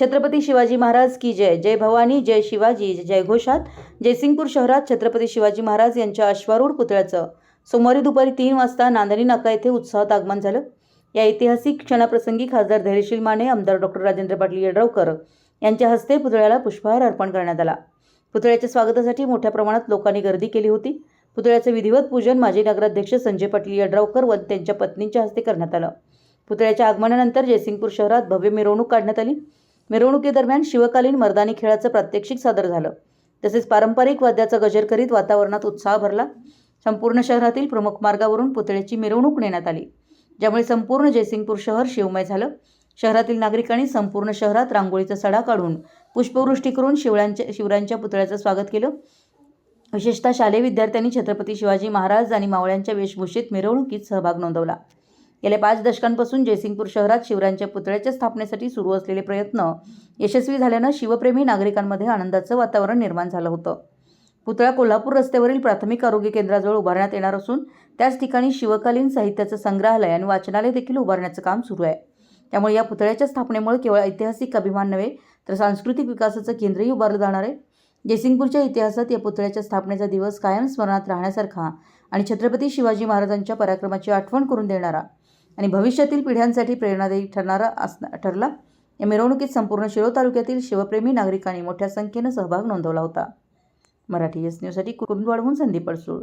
छत्रपती शिवाजी महाराज की जय. जय भवानी जय शिवाजी जय घोषात. जयसिंगपूर शहरात छत्रपती शिवाजी महाराज यांच्या अश्वारूढ पुतळ्याचं सोमवारी दुपारी तीन वाजता नांदणी नाका येथे उत्साहात आगमन झालं. या ऐतिहासिक क्षणाप्रसंगी खासदार धैर्यशील माने आमदार डॉक्टर राजेंद्र पाटील येड्रावकर यांच्या हस्ते पुतळ्याला पुष्पहार अर्पण करण्यात आला. पुतळ्याच्या स्वागतासाठी मोठ्या प्रमाणात लोकांनी गर्दी केली होती. पुतळ्याचं विधिवत पूजन माजी नगराध्यक्ष संजय पाटील यड्रावकर व त्यांच्या पत्नींच्या हस्ते करण्यात आलं. पुतळ्याच्या आगमनानंतर जयसिंगपूर शहरात भव्य मिरवणूक काढण्यात आली. मिरवणुकीदरम्यान शिवकालीन मर्दानी खेळाचं प्रात्यक्षिक सादर झालं. तसेच पारंपरिक वाद्याचा गजर करीत वातावरणात उत्साह भरला. संपूर्ण शहरातील प्रमुख मार्गावरून पुतळ्याची मिरवणूक नेण्यात आली. ज्यामुळे संपूर्ण जयसिंगपूर शहर शिवमय झालं. शहरातील नागरिकांनी संपूर्ण शहरात रांगोळीचा सडा काढून पुष्पवृष्टी करून शिवरांच्या शिवरायांच्या पुतळ्याचं स्वागत केलं. विशेषतः शालेय विद्यार्थ्यांनी छत्रपती शिवाजी महाराज आणि मावळ्यांच्या वेशभूषेत मिरवणुकीत सहभाग नोंदवला. गेल्या पाच दशकांपासून जयसिंगपूर शहरात शिवरायांच्या पुतळ्याच्या स्थापनेसाठी सुरू असलेले प्रयत्न यशस्वी झाल्यानं शिवप्रेमी नागरिकांमध्ये आनंदाचं वातावरण निर्माण झालं होतं. पुतळा कोल्हापूर रस्त्यावरील प्राथमिक आरोग्य केंद्राजवळ उभारण्यात येणार असून त्याच ठिकाणी शिवकालीन साहित्याचं संग्रहालय आणि वाचनालय देखील उभारण्याचं काम सुरू आहे. त्यामुळे या पुतळ्याच्या स्थापनेमुळे केवळ ऐतिहासिक अभिमान नव्हे तर सांस्कृतिक विकासाचं केंद्रही उभारलं जाणार आहे. जयसिंगपूरच्या इतिहासात या पुतळ्याच्या स्थापनेचा दिवस कायम स्मरणात राहण्यासारखा आणि छत्रपती शिवाजी महाराजांच्या पराक्रमाची आठवण करून देणारा आणि भविष्यातील पिढ्यांसाठी प्रेरणादायी ठरणारा असना ठरला. या मिरवणुकीत संपूर्ण शिरो तालुक्यातील शिवप्रेमी नागरिकांनी मोठ्या संख्येनं सहभाग नोंदवला होता. मराठी एस न्यूजसाठी कुरुंद वाढवून संदीप अडसूळ.